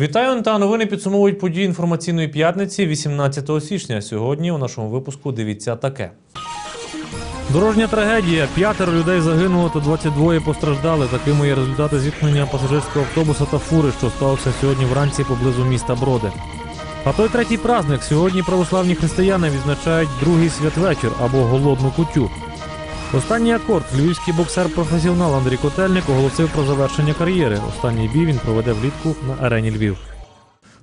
Вітаю та новини підсумовують події інформаційної п'ятниці 18 січня. Сьогодні у нашому випуску дивіться таке. Дорожня трагедія. П'ятеро людей загинуло та 22 постраждали. Такими є результати зіткнення пасажирського автобуса та фури, що сталося сьогодні вранці поблизу міста Броди. А той третій праздник сьогодні православні християни відзначають другий святвечір або голодну кутю. Останній акорд львівський боксер-професіонал Андрій Котельник оголосив про завершення кар'єри. Останній бій він проведе влітку на арені Львів.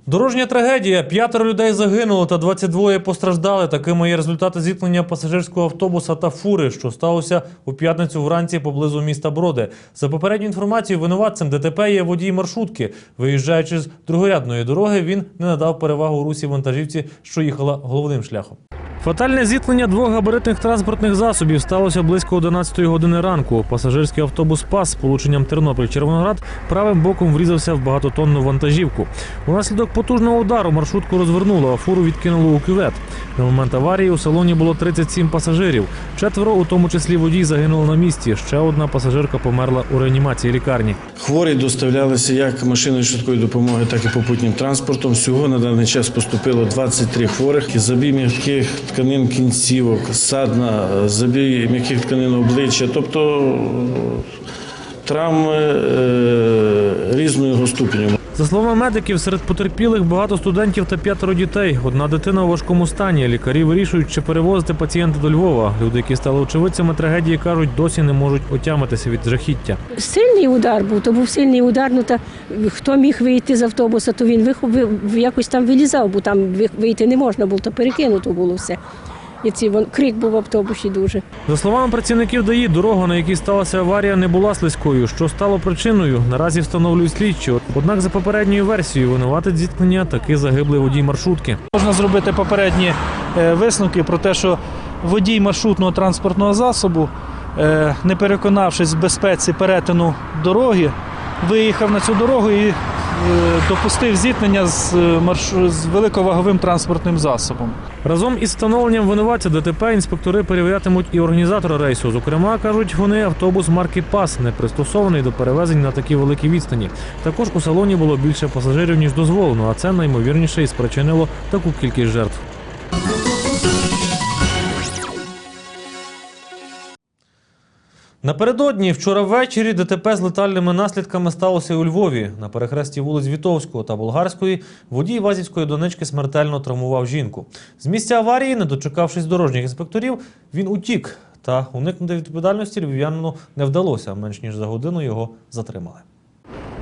Дорожня трагедія. П'ятеро людей загинуло та 22 постраждали. Такими є результати зіткнення пасажирського автобуса та фури, що сталося у п'ятницю вранці поблизу міста Броди. За попередньою інформацією, винуватцем ДТП є водій маршрутки. Виїжджаючи з другорядної дороги, він не надав перевагу русі вантажівці, що їхала головним шляхом. Фатальне зіткнення двох габаритних транспортних засобів сталося близько 11 години ранку. Пасажирський автобус ПАС з полученням Тернопіль-Червоноград правим боком врізався в багатотонну вантажівку. Унаслідок потужного удару маршрутку розвернуло, а фуру відкинуло у кювет. На момент аварії у салоні було 37 пасажирів. Четверо, у тому числі водій, загинули на місці. Ще одна пасажирка померла у реанімації лікарні. Хворі доставлялися як машиною швидкої допомоги, так і попутнім транспортом. Всього на даний час поступило 23 хворих. Забій м'яких тканин кінцівок, садна, забій м'яких тканин обличчя, тобто е, травми різної різного ступеню. За словами медиків, серед потерпілих багато студентів та п'ятеро дітей. Одна дитина у важкому стані. Лікарі вирішують, чи перевозити пацієнта до Львова. Люди, які стали очевидцями трагедії, кажуть, досі не можуть отямитися від жахіття. Сильний удар був, то був сильний удар. Ну та хто міг вийти з автобуса, то він вихов, якось там вилізав, бо там вийти не можна було, то перекинуто було все. І ці вон крик був в автобусі дуже. За словами працівників ДАІ, дорога, на якій сталася аварія, не була слизькою. Що стало причиною, наразі встановлюють слідчі. Однак, за попередньою версією, винуватець зіткнення таки загиблий водій маршрутки. Можна зробити попередні е, висновки про те, що водій маршрутного транспортного засобу, е, не переконавшись в безпеці перетину дороги, виїхав на цю дорогу і допустив зіткнення з, е, марш- з великоваговим транспортним засобом. Разом із встановленням винуватця ДТП інспектори перевірятимуть і організатора рейсу. Зокрема, кажуть вони, автобус марки ПАС не пристосований до перевезень на такі великі відстані. Також у салоні було більше пасажирів ніж дозволено, а це наймовірніше і спричинило таку кількість жертв. Напередодні вчора ввечері ДТП з летальними наслідками сталося у Львові. На перехресті вулиць Вітовського та Болгарської водій Вазівської донечки смертельно травмував жінку. З місця аварії, не дочекавшись дорожніх інспекторів, він утік. Та уникнути відповідальності львів'янину не вдалося. Менш ніж за годину його затримали.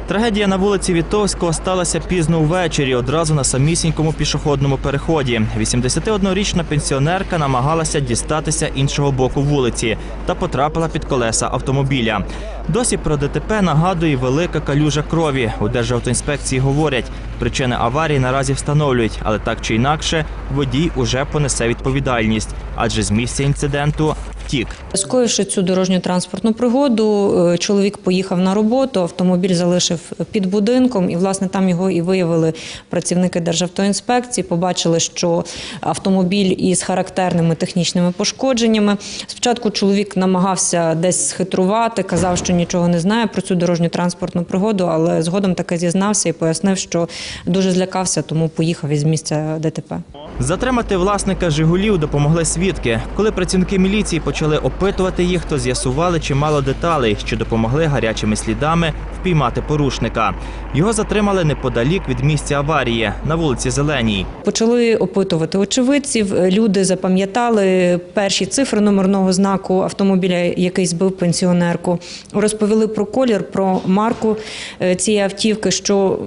Трагедія на вулиці Вітовського сталася пізно ввечері, одразу на самісінькому пішохідному переході. 81-річна пенсіонерка намагалася дістатися іншого боку вулиці та потрапила під колеса автомобіля. Досі про ДТП нагадує велика калюжа крові. У Державтоінспекції говорять, причини аварії наразі встановлюють, але так чи інакше водій уже понесе відповідальність, адже з місця інциденту втік. Скоївши цю дорожню транспортну пригоду, е, чоловік поїхав на роботу, автомобіль залишив під будинком, і власне там його і виявили працівники Державтоінспекції. Побачили, що автомобіль із характерними технічними пошкодженнями. Спочатку чоловік намагався десь схитрувати, казав, що нічого не знає про цю дорожню транспортну пригоду, але згодом таки зізнався і пояснив, що дуже злякався, тому поїхав із місця ДТП. Затримати власника Жигулів допомогли свідки. Коли працівники міліції почали опитувати їх, то з'ясували чимало деталей, що допомогли гарячими слідами впіймати порушника. Його затримали неподалік від місця аварії на вулиці Зеленій. Почали опитувати очевидців. Люди запам'ятали перші цифри номерного знаку автомобіля, який збив пенсіонерку. Розповіли про колір, про марку е, цієї автівки, що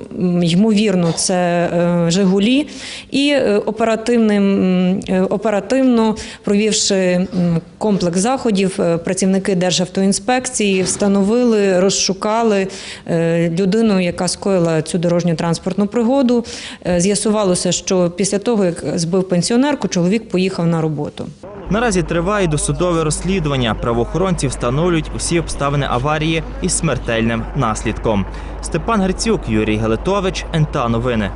ймовірно це е, Жигулі. І е, оперативним оперативно провівши м, комплекс заходів, е, працівники Державтоінспекції встановили, розшукали е, людину, яка скоїла цю дорожню транспортну пригоду. Е, З'ясувалося, що після того, як збив пенсіонерку, чоловік поїхав на роботу. Наразі триває досудове розслідування. Правоохоронці встановлюють усі обставини аварії із смертельним наслідком. Степан Грицюк, Юрій Гелетович, НТА Новини.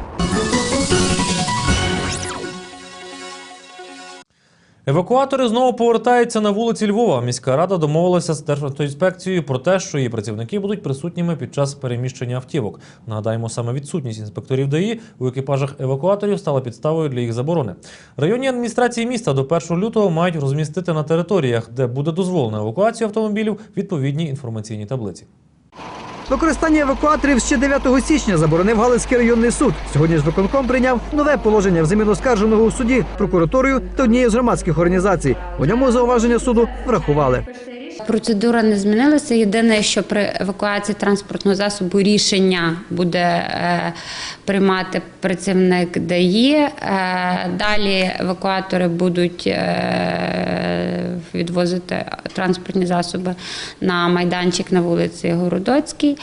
Евакуатори знову повертаються на вулиці Львова. Міська рада домовилася з Державтоінспекцією про те, що її працівники будуть присутніми під час переміщення автівок. Нагадаємо, саме відсутність інспекторів ДАІ у екіпажах евакуаторів стала підставою для їх заборони. Районні адміністрації міста до 1 лютого мають розмістити на територіях, де буде дозволена евакуація автомобілів, відповідні інформаційні таблиці. Використання евакуаторів ще 9 січня заборонив Галицький районний суд. Сьогодні ж виконком прийняв нове положення взамін оскарженого у суді прокуратурою та однією з громадських організацій. У ньому зауваження суду врахували. Процедура не змінилася. Єдине, що при евакуації транспортного засобу рішення буде е, приймати працівник ДАІ. Е, далі евакуатори будуть е, відвозити транспортні засоби на майданчик на вулиці Городоцькій.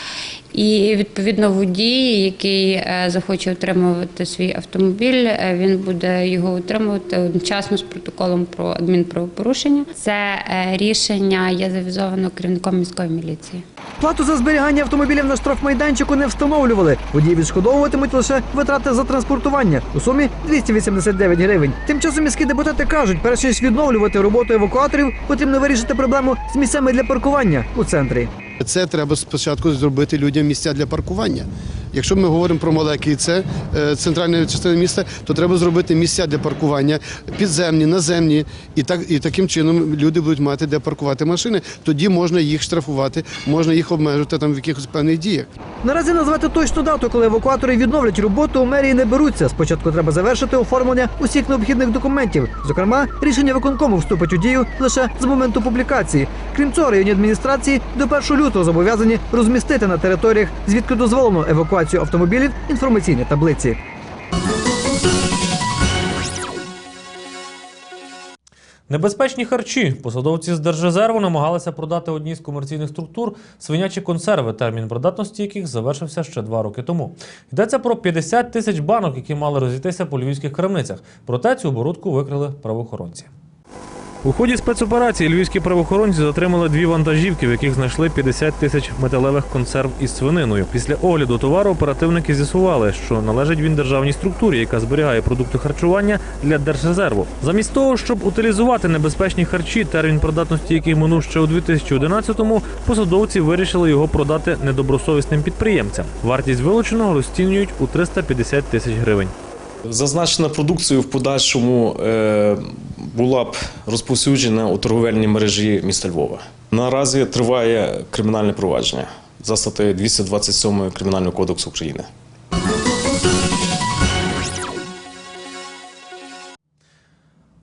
І відповідно водій, який е, захоче отримувати свій автомобіль, е, він буде його отримувати одночасно з протоколом про адмінправопорушення. Це е, рішення є завізовано керівником міської міліції. Плату за зберігання автомобілів на штрафмайданчику не встановлювали. Водії відшкодовуватимуть лише витрати за транспортування у сумі 289 гривень. Тим часом міські депутати кажуть, перш ніж відновлювати роботу евакуаторів, потрібно вирішити проблему з місцями для паркування у центрі. Це треба спочатку зробити людям місця для паркування. Якщо ми говоримо про мале кільце, е, центральна частина міста, то треба зробити місця для паркування підземні, наземні, і так і таким чином люди будуть мати де паркувати машини. Тоді можна їх штрафувати, можна їх обмежити там в якихось певних діях. Наразі назвати точну дату, коли евакуатори відновлять роботу, у мерії не беруться. Спочатку треба завершити оформлення усіх необхідних документів. Зокрема, рішення виконкому вступить у дію лише з моменту публікації. Крім цього, районні адміністрації до 1 лютого зобов'язані розмістити на територіях, звідки дозволено евакуацію автомобілів, інформаційні таблиці. Небезпечні харчі. Посадовці з Держрезерву намагалися продати одній з комерційних структур свинячі консерви, термін придатності яких завершився ще два роки тому. Йдеться про 50 тисяч банок, які мали розійтися по львівських крамницях. Проте цю оборудку викрили правоохоронці. У ході спецоперації львівські правоохоронці затримали дві вантажівки, в яких знайшли 50 тисяч металевих консерв із свининою. Після огляду товару оперативники з'ясували, що належить він державній структурі, яка зберігає продукти харчування для держрезерву. Замість того, щоб утилізувати небезпечні харчі, термін придатності яких минув ще у 2011-му, посадовці вирішили його продати недобросовісним підприємцям. Вартість вилученого розцінюють у 350 тисяч гривень. Зазначена продукція в подальшому е, була б розповсюджена у торговельній мережі міста Львова. Наразі триває кримінальне провадження за статтею 227 Кримінального кодексу України.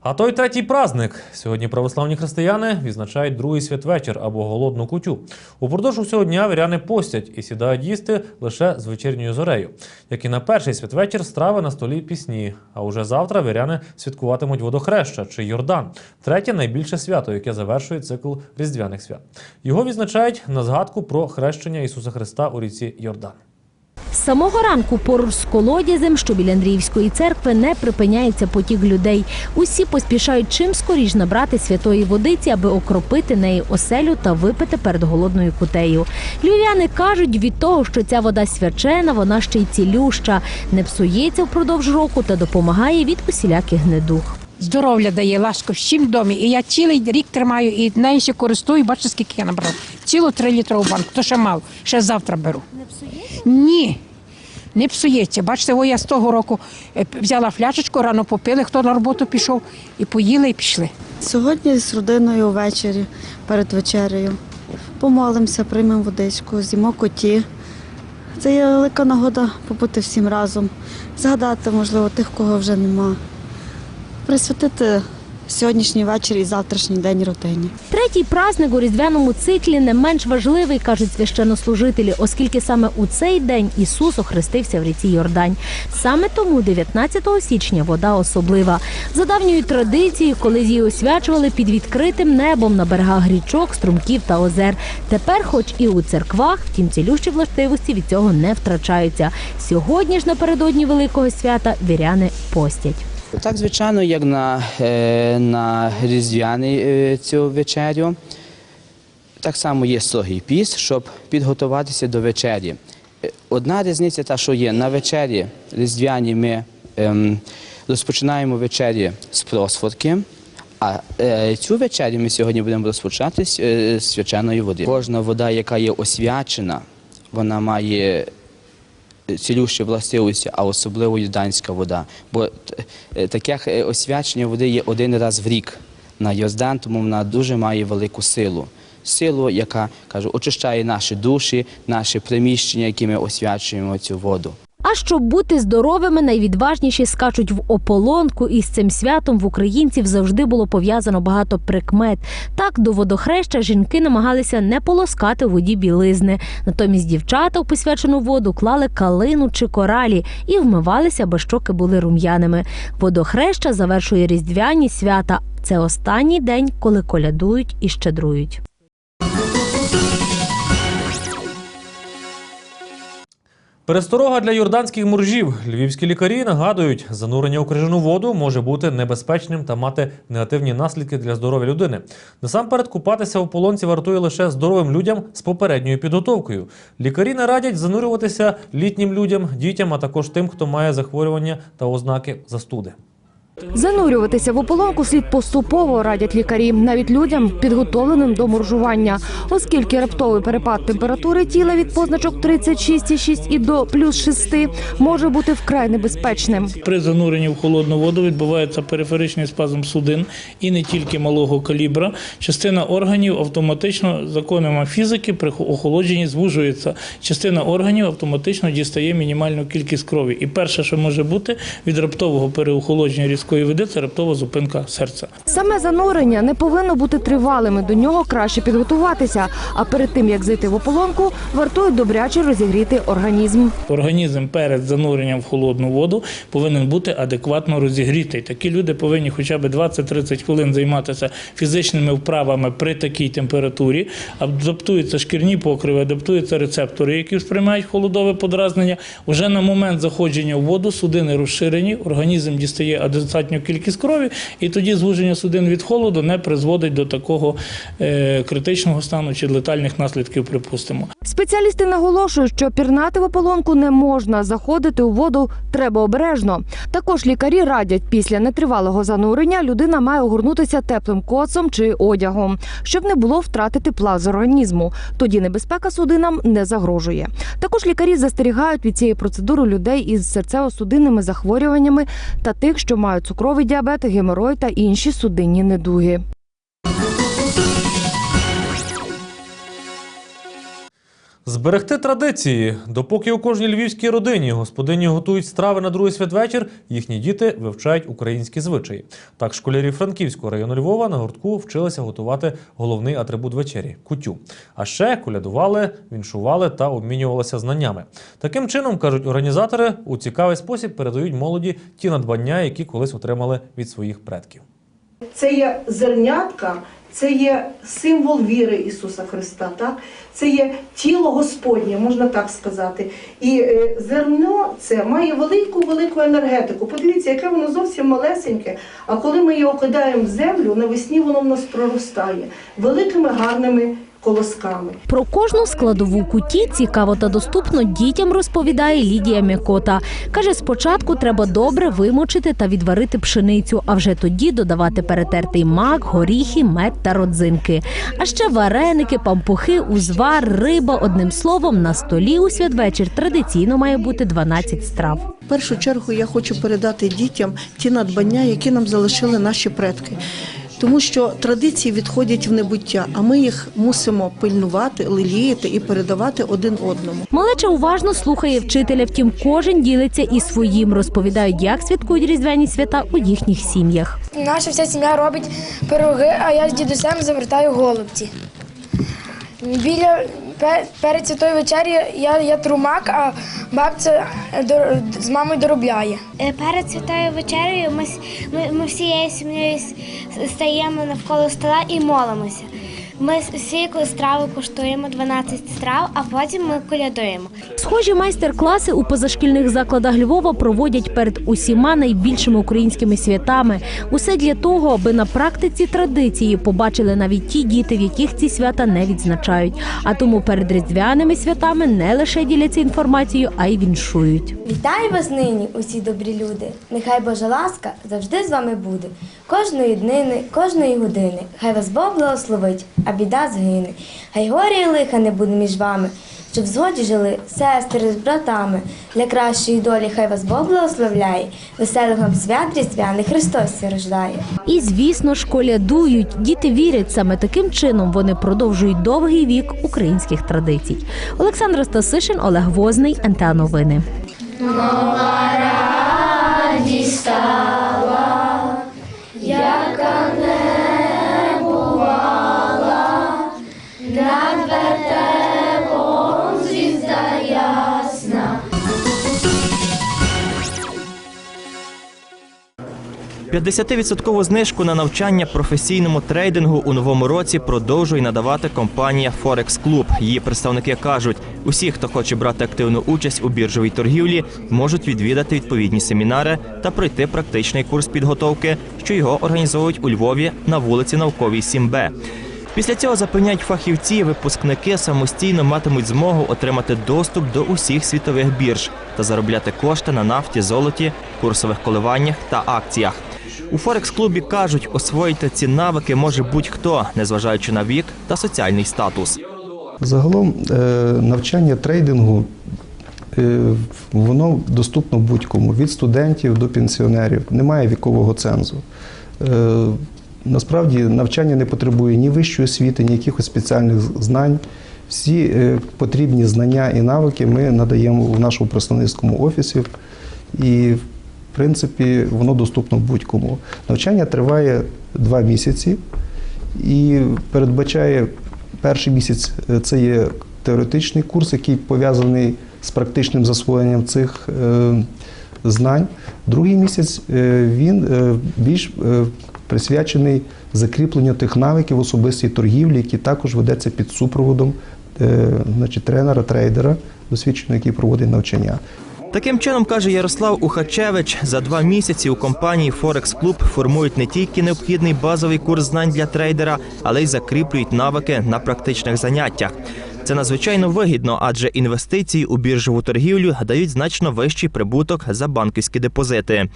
А той третій праздник. Сьогодні православні християни відзначають другий святвечір або голодну кутю. Упродовж усього дня віряни постять і сідають їсти лише з вечірньою зорею. Як і на перший святвечір, страви на столі пісні. А уже завтра віряни святкуватимуть водохреща чи Йордан третє найбільше свято, яке завершує цикл різдвяних свят. Його відзначають на згадку про хрещення Ісуса Христа у ріці Йордан. З самого ранку поруч з колодязем, що біля Андріївської церкви, не припиняється потік людей. Усі поспішають чим скоріш набрати святої водиці, аби окропити неї оселю та випити перед голодною кутею. Львів'яни кажуть, від того, що ця вода свячена, вона ще й цілюща, не псується впродовж року та допомагає від усіляких недуг. здоров'я дає, ласку всім домі. І я цілий рік тримаю і нею ще користую, бачите, скільки я набрав. Цілу трилітрову банку, то ще мало, ще завтра беру. Не псується? Ні. Не псується. Бачите, о, я з того року е, взяла фляжечку, рано попили, хто на роботу пішов, і поїли, і пішли. Сьогодні з родиною ввечері перед вечерею. Помолимося, приймемо водичку, з'їмо коті. Це є велика нагода побути всім разом, згадати, можливо, тих, кого вже нема. Присвятити сьогоднішній вечір і завтрашній день родині. Третій праздник у різдвяному циклі не менш важливий, кажуть священнослужителі, оскільки саме у цей день Ісус охрестився в ріці Йордань. Саме тому 19 січня вода особлива. За давньою традицією, коли її освячували під відкритим небом на берегах річок, струмків та озер. Тепер, хоч і у церквах, втім цілющі властивості від цього не втрачаються. Сьогодні ж напередодні великого свята віряни постять. Так, звичайно, як на, е, на різдвяний е, цю вечерю. Так само є строгий піст, щоб підготуватися до вечері. Е, Одна різниця та, що є на вечері різдвяні ми ем, розпочинаємо вечері з просфорки, А е, цю вечерю ми сьогодні будемо розпочати з е, свяченої води. Кожна вода, яка є освячена, вона має цілющі властивості, а особливо юданська вода. Бо е, таке освячення води є один раз в рік на Йордан, тому вона дуже має велику силу. Силу, яка кажу, очищає наші душі, наші приміщення, які ми освячуємо цю воду. А щоб бути здоровими, найвідважніші скачуть в ополонку, і з цим святом в українців завжди було пов'язано багато прикмет. Так до водохреща жінки намагалися не полоскати у воді білизни. Натомість дівчата у посвячену воду клали калину чи коралі і вмивалися, аби щоки були рум'яними. Водохреща завершує різдвяні свята. Це останній день, коли колядують і щедрують. Пересторога для юрданських моржів. Львівські лікарі нагадують, занурення у крижану воду може бути небезпечним та мати негативні наслідки для здоров'я людини. Насамперед, купатися в полонці вартує лише здоровим людям з попередньою підготовкою. Лікарі не радять занурюватися літнім людям, дітям, а також тим, хто має захворювання та ознаки застуди. Занурюватися в ополонку слід поступово радять лікарі, навіть людям, підготовленим до моржування, оскільки раптовий перепад температури тіла від позначок 36,6 і до плюс 6 може бути вкрай небезпечним. При зануренні в холодну воду відбувається периферичний спазм судин і не тільки малого калібра. Частина органів автоматично законами фізики при охолодженні звужується. Частина органів автоматично дістає мінімальну кількість крові. І перше, що може бути від раптового переохолодження різкої води, це раптова зупинка серця. Саме занурення не повинно бути тривалим. До нього краще підготуватися. А перед тим як зайти в ополонку, вартує добряче розігріти організм. Організм перед зануренням в холодну воду повинен бути адекватно розігрітий. Такі люди повинні хоча б 20-30 хвилин займатися фізичними вправами при такій температурі. Адаптуються шкірні покриви, адаптуються рецептори, які сприймають холодове подразнення. Уже на момент заходження в воду судини розширені, організм дістає достатню кількість крові, і тоді звуження судин від холоду не призводить до такого е, критичного стану чи летальних наслідків, припустимо. Спеціалісти наголошують, що пірнати в ополонку не можна, заходити у воду треба обережно. Також лікарі радять, після нетривалого занурення людина має огорнутися теплим коцом чи одягом, щоб не було втрати тепла організму. Тоді небезпека судинам не загрожує. Також лікарі застерігають від цієї процедури людей із серцево-судинними захворюваннями та тих, що мають цукровий діабет, геморой та інші судинні недуги. Зберегти традиції. Допоки у кожній львівській родині господині готують страви на другий святвечір, їхні діти вивчають українські звичаї. Так, школярі Франківського району Львова на гуртку вчилися готувати головний атрибут вечері кутю. А ще колядували, віншували та обмінювалися знаннями. Таким чином, кажуть організатори, у цікавий спосіб передають молоді ті надбання, які колись отримали від своїх предків. Це є зернятка, це є символ віри Ісуса Христа, так? це є тіло Господнє, можна так сказати. І е, зерно це має велику велику енергетику. Подивіться, яке воно зовсім малесеньке. А коли ми його кидаємо в землю, навесні воно в нас проростає великими гарними колосками. Про кожну складову куті цікаво та доступно дітям розповідає Лідія Мякота. Каже, спочатку треба добре вимочити та відварити пшеницю, а вже тоді додавати перетертий мак, горіхи, мед та родзинки. А ще вареники, пампухи, узвар, риба. Одним словом, на столі у святвечір традиційно має бути 12 страв. В першу чергу я хочу передати дітям ті надбання, які нам залишили наші предки. Тому що традиції відходять в небуття, а ми їх мусимо пильнувати, леліяти і передавати один одному. Малеча уважно слухає вчителя, втім кожен ділиться і своїм. Розповідають, як святкують різдвяні свята у їхніх сім'ях. Наша вся сім'я робить пироги, а я з дідусем завертаю голубці. Біля перед святою вечері я, я трумак, а бабця е, з мамою доробляє. Е, Перед святою вечерею ми, ми, ми всією сім'єю стаємо навколо стола і молимося. Ми всі страви куштуємо 12 страв, а потім ми колядуємо. Схожі майстер-класи у позашкільних закладах Львова проводять перед усіма найбільшими українськими святами. Усе для того, аби на практиці традиції побачили навіть ті діти, в яких ці свята не відзначають. А тому перед різдвяними святами не лише діляться інформацією, а й віншують. Вітаю вас нині, усі добрі люди. Нехай Божа ласка завжди з вами буде. Кожної днини, кожної години. Хай вас Бог благословить, а біда згине. Хай горі і лиха не буде між вами. Щоб в згоді жили сестри з братами. Для кращої долі хай вас Бог благословляє. Веселих вам свят різдвяний Христос рождає. І звісно ж колядують. Діти вірять саме таким чином. Вони продовжують довгий вік українських традицій. Олександра Стасишин, Олег Возний, НТА Новини. радість стала, 50% знижку на навчання професійному трейдингу у новому році продовжує надавати компанія Forex Club. Її представники кажуть, усі, хто хоче брати активну участь у біржовій торгівлі, можуть відвідати відповідні семінари та пройти практичний курс підготовки, що його організовують у Львові на вулиці Науковій 7Б. Після цього запевняють фахівці, випускники самостійно матимуть змогу отримати доступ до усіх світових бірж та заробляти кошти на нафті, золоті, курсових коливаннях та акціях. У Форекс-клубі кажуть, освоїти ці навики може будь-хто, незважаючи на вік та соціальний статус. Загалом е, навчання трейдингу е, воно доступно будь-кому від студентів до пенсіонерів. Немає вікового цензу. Е, Насправді навчання не потребує ні вищої освіти, ні якихось спеціальних знань. Всі потрібні знання і навики ми надаємо в нашому представницькому офісі. І, принципі, воно доступно будь-кому. Навчання триває два місяці і передбачає перший місяць е, це є теоретичний курс, який пов'язаний з практичним засвоєнням цих е, знань. Другий місяць е, він більш присвячений закріпленню тих навиків особистій торгівлі, які також ведеться під супроводом значить, тренера, трейдера, досвідченого, який проводить навчання. Таким чином, каже Ярослав Ухачевич, за два місяці у компанії Forex Club формують не тільки необхідний базовий курс знань для трейдера, але й закріплюють навики на практичних заняттях. Це надзвичайно вигідно, адже інвестиції у біржову торгівлю дають значно вищий прибуток за банківські депозити.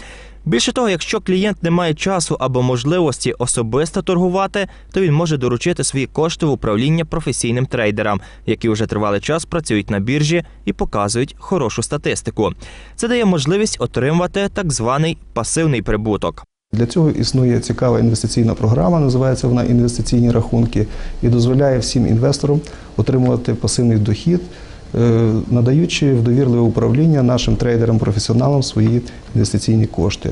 Більше того, якщо клієнт не має часу або можливості особисто торгувати, то він може доручити свої кошти в управління професійним трейдерам, які вже тривалий час працюють на біржі і показують хорошу статистику. Це дає можливість отримувати так званий пасивний прибуток. Для цього існує цікава інвестиційна програма, називається вона інвестиційні рахунки, і дозволяє всім інвесторам отримувати пасивний дохід, е, надаючи в довірливе управління нашим трейдерам-професіоналам свої інвестиційні кошти.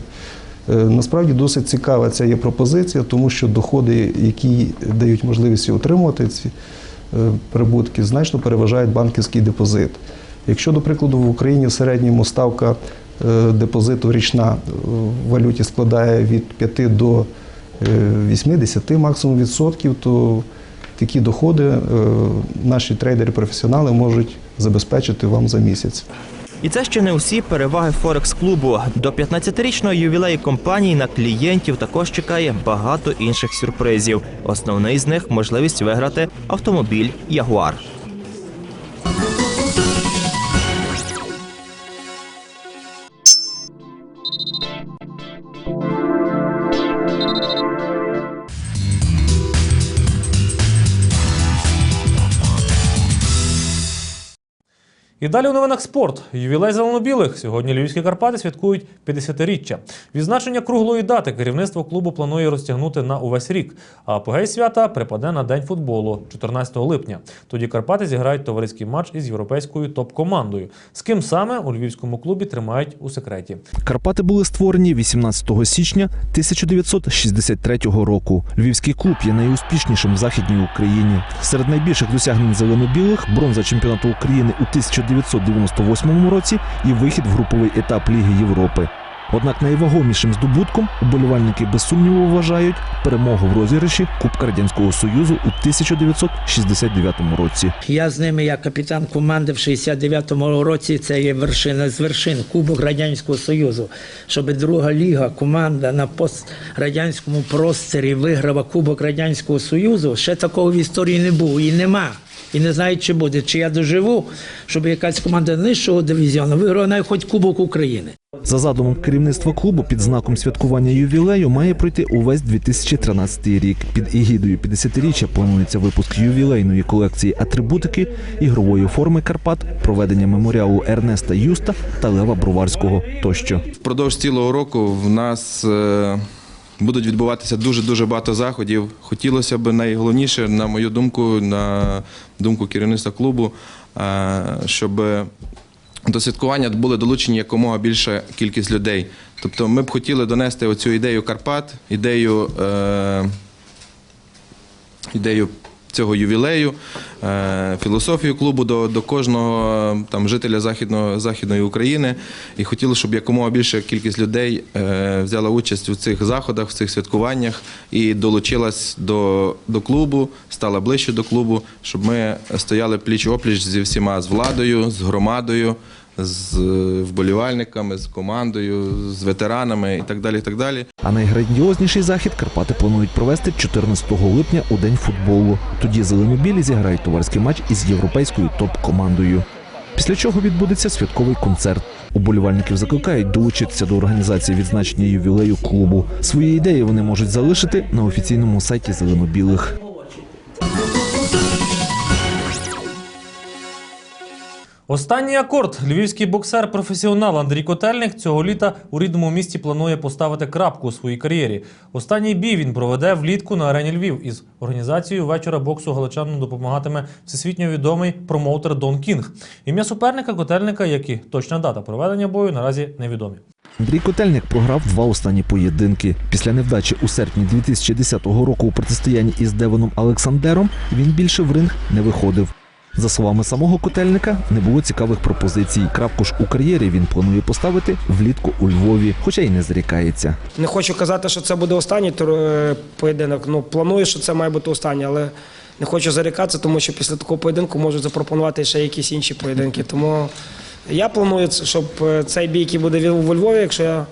Е, Насправді досить цікава ця є пропозиція, тому що доходи, які дають можливість отримувати ці е, прибутки, значно переважають банківський депозит. Якщо, до прикладу, в Україні в середньому ставка депозиту річна в валюті складає від 5 до е, 80 максимум відсотків, то такі доходи е, наші трейдери-професіонали можуть забезпечити вам за місяць. І це ще не усі переваги Форекс клубу. До 15-річного ювілею компанії на клієнтів також чекає багато інших сюрпризів. Основний з них можливість виграти автомобіль Ягуар. Далі у новинах спорт. Ювілей зеленобілих. Сьогодні Львівські Карпати святкують 50-річчя. Відзначення круглої дати керівництво клубу планує розтягнути на увесь рік. А апогей свята припаде на день футболу 14 липня. Тоді Карпати зіграють товариський матч із європейською топ-командою. З ким саме у львівському клубі тримають у секреті. Карпати були створені 18 січня 1963 року. Львівський клуб є найуспішнішим в західній Україні. Серед найбільших досягнень зелено-білих бронза чемпіонату України у 1998 році і вихід в груповий етап Ліги Європи. Однак найвагомішим здобутком уболівальники без сумніву вважають перемогу в розіграші Кубка Радянського Союзу у 1969 році. Я з ними як капітан команди в 69-му році. Це є вершина з вершин Кубок Радянського Союзу. Щоб друга ліга, команда на пострадянському просторі виграла Кубок Радянського Союзу. Ще такого в історії не було і нема. І не знаю, чи буде, чи я доживу, щоб якась команда нижчого дивізіону виграла хоч Кубок України. За задумом керівництва клубу під знаком святкування ювілею має пройти увесь 2013 рік. Під егідою 50-річчя планується випуск ювілейної колекції атрибутики, ігрової форми Карпат, проведення меморіалу Ернеста Юста та Лева Броварського тощо. Впродовж цілого року в нас е, будуть відбуватися дуже дуже багато заходів. Хотілося б найголовніше, на мою думку, на думку керівництва клубу, е, щоб до святкування були долучені якомога більша кількість людей. Тобто ми б хотіли донести оцю ідею Карпат, ідею, е, ідею цього ювілею, е, філософію клубу до, до кожного е, там, жителя Західного, Західної України. І хотіли, щоб якомога більша кількість людей е, взяла участь у цих заходах, в цих святкуваннях і долучилась до, до клубу, стала ближче до клубу, щоб ми стояли пліч-опліч зі всіма, з владою, з громадою, з вболівальниками, з командою, з ветеранами і так далі. І так далі. А найграндіозніший захід Карпати планують провести 14 липня у день футболу. Тоді зеленобілі зіграють товариський матч із європейською топ-командою. Після чого відбудеться святковий концерт. Уболівальників закликають долучитися до організації відзначення ювілею клубу. Свої ідеї вони можуть залишити на офіційному сайті зелено-білих. Останній акорд. Львівський боксер-професіонал Андрій Котельник цього літа у рідному місті планує поставити крапку у своїй кар'єрі. Останній бій він проведе влітку на арені Львів. Із організацією вечора боксу галичанам допомагатиме всесвітньо відомий промоутер Дон Кінг. Ім'я суперника Котельника, як і точна дата проведення бою, наразі невідомі. Андрій Котельник програв два останні поєдинки. Після невдачі у серпні 2010 року у протистоянні із Девоном Олександером він більше в ринг не виходив. За словами самого Котельника, не було цікавих пропозицій. Крапку ж у кар'єрі він планує поставити влітку у Львові, хоча й не зрікається. Не хочу казати, що це буде останній е, поєдинок. Ну, планую, що це має бути останній, але не хочу зарікатися, тому що після такого поєдинку можуть запропонувати ще якісь інші поєдинки. Тому я планую, щоб е, цей бій, який буде у Львові, якщо я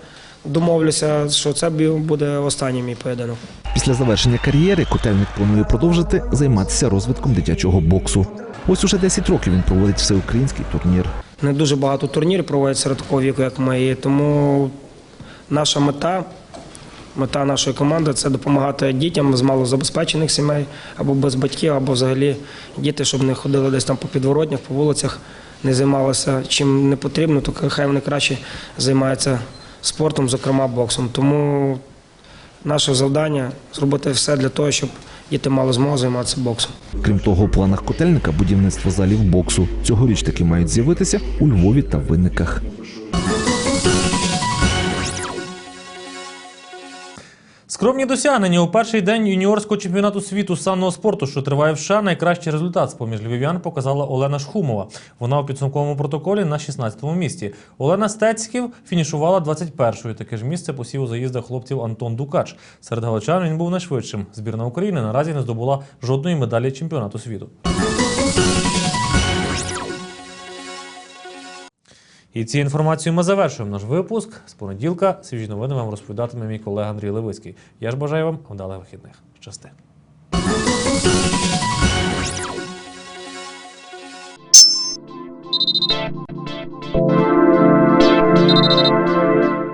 домовлюся, що це буде останній мій поєдинок. Після завершення кар'єри Котельник планує продовжити займатися розвитком дитячого боксу. Ось уже 10 років він проводить всеукраїнський турнір. Не дуже багато турнірів проводять серед такого віку, як ми. Тому наша мета, мета нашої команди це допомагати дітям з малозабезпечених сімей або без батьків, або взагалі діти, щоб не ходили десь там по підворотнях, по вулицях, не займалися чим не потрібно, то хай вони краще займаються спортом, зокрема боксом. Тому наше завдання зробити все для того, щоб діти мали змогу займатися боксом. Крім того, у планах Котельника будівництво залів боксу. Цьогоріч таки мають з'явитися у Львові та Винниках. Скромні досягнення у перший день юніорського чемпіонату світу з санного спорту, що триває в США, найкращий результат з-поміж львів'ян показала Олена Шхумова. Вона у підсумковому протоколі на 16-му місці. Олена Стецьків фінішувала 21-ю. Таке ж місце посів у заїздах хлопців Антон Дукач. Серед галичан він був найшвидшим. Збірна України наразі не здобула жодної медалі чемпіонату світу. І цією інформацією ми завершуємо наш випуск. З понеділка свіжі новини вам розповідатиме мій колега Андрій Левицький. Я ж бажаю вам вдалих вихідних. Щасти.